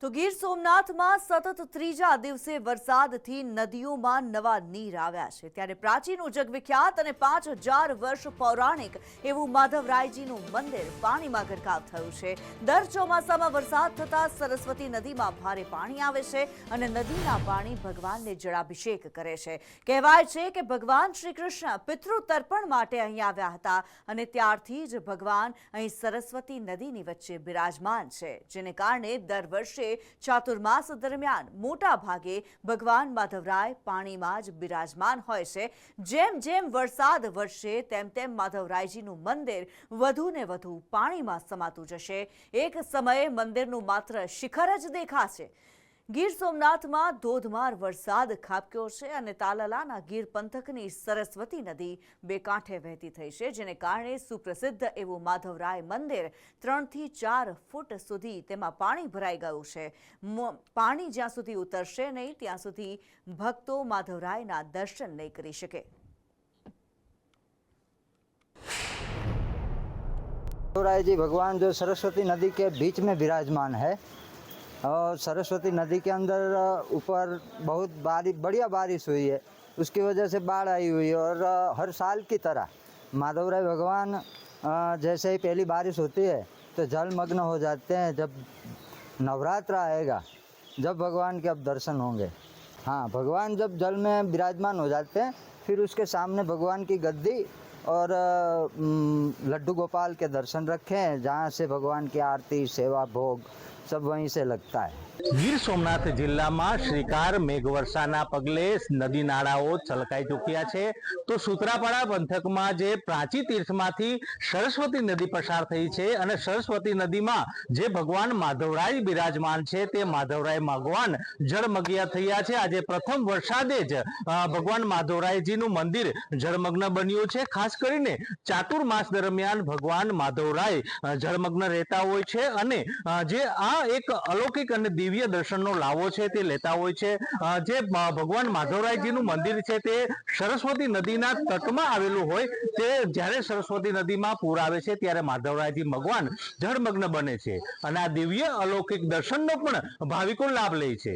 તો ગીર સોમનાથમાં સતત ત્રીજા દિવસે વરસાદથી નદીઓમાં નવા નીર આવ્યા છે. ત્યારે પ્રાચીન જગવિખ્યાત અને પાંચ હજાર વર્ષ પૌરાણિક એવું માધવરાયજીનું મંદિર પાણીમાં ગરકાવ થયું છે. દર ચોમાસામાં વરસાદ થતા સરસ્વતી નદીમાં ભારે પાણી આવે છે અને નદીના પાણી ભગવાનને જળાભિષેક કરે છે. કહેવાય છે કે ભગવાન શ્રી કૃષ્ણ પિતૃ તર્પણ માટે અહીં આવ્યા હતા અને ત્યારથી જ ભગવાન અહીં સરસ્વતી નદીની વચ્ચે બિરાજમાન છે, જેને કારણે દર વર્ષે ચાતુર્માસ દરમિયાન મોટા ભાગે ભગવાન માધવરાય પાણીમાં જ બિરાજમાન હોય છે. જેમ જેમ વરસાદ વરસશે તેમ તેમ માધવરાયજીનું મંદિર વધુ ને વધુ પાણીમાં સમાતું જશે. એક સમયે મંદિરનું માત્ર શિખર જ દેખાશે. ગીર સોમનાથમાં ધોધમાર વરસાદ ખાબક્યો છે અને તાલાલાના ગીર પંથકની સરસ્વતી નદી બે કાંઠે વહેતી થઈ છે જેને કારણે સુપ્રસિદ્ધ એવું માધવરાય મંદિર ત્રણથી ચાર ફૂટ સુધી તેમાં પાણી ભરાઈ ગયું છે મો- પાણી જ્યાં સુધી ઉતરશે નહીં ત્યાં સુધી ભક્તો માધવરાયના દર્શન નહીં કરી શકે राय जी भगवान जो सरस्वती नदी के बीच में विराजमान है और सरस्वती नदी के अंदर ऊपर बहुत बारी, बढ़िया बारिश हुई है। उसकी वजह से बाढ़ आई हुई है और हर साल की तरह माधवराय भगवान जैसे ही पहली बारिश होती है तो जलमग्न हो जाते हैं। जब नवरात्र आएगा, जब भगवान के अब दर्शन होंगे। हाँ भगवान जब जल में विराजमान हो जाते हैं, फिर उसके सामने भगवान की गद्दी और लड्डू गोपाल के दर्शन रखे हैं, जहाँ से भगवान की आरती, सेवा, भोग सब वहीं से लगता है ગીર સોમનાથ જિલ્લામાં શ્રીકાર મેઘવર્ષાના પગલે નદી નાળાઓ છલકાઈ ચૂક્યા છે તો સૂત્રાપાડા પંથકમાં જે પ્રાચી તીર્થમાંથી સરસ્વતી નદી પસાર થઈ છે અને સરસ્વતી નદીમાં જે ભગવાન માધવરાય બિરાજમાન છે તે માધવરાય ભગવાન જળમગ્યા થયા છે આજે પ્રથમ વરસાદે જ અ, ભગવાન માધવરાયજીનું મંદિર જળમગ્ન બન્યું છે ખાસ કરીને ચાતુર્માસ દરમિયાન ભગવાન માધવરાય અ, જળમગ્ન રહેતા હોય છે અને અ, જે આ એક અલૌકિક અને દિવ્ય દર્શનનો લાવો છે, તે લેતા હોય છે. જે ભગવાન માધવરાયજીનું મંદિર છે, તે સરસ્વતી નદીના તટમાં આવેલું હોય, તે જ્યારે સરસ્વતી નદીમાં પૂર આવે છે, ત્યારે માધવરાયજી ભગવાન જળમગ્ન બને છે અને આ દિવ્ય અલૌકિક દર્શનનો પણ ભાવિકો લાભ લે છે.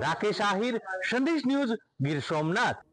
રાકેશ આહિર, સંદેશ ન્યૂઝ ગીર સોમનાથ.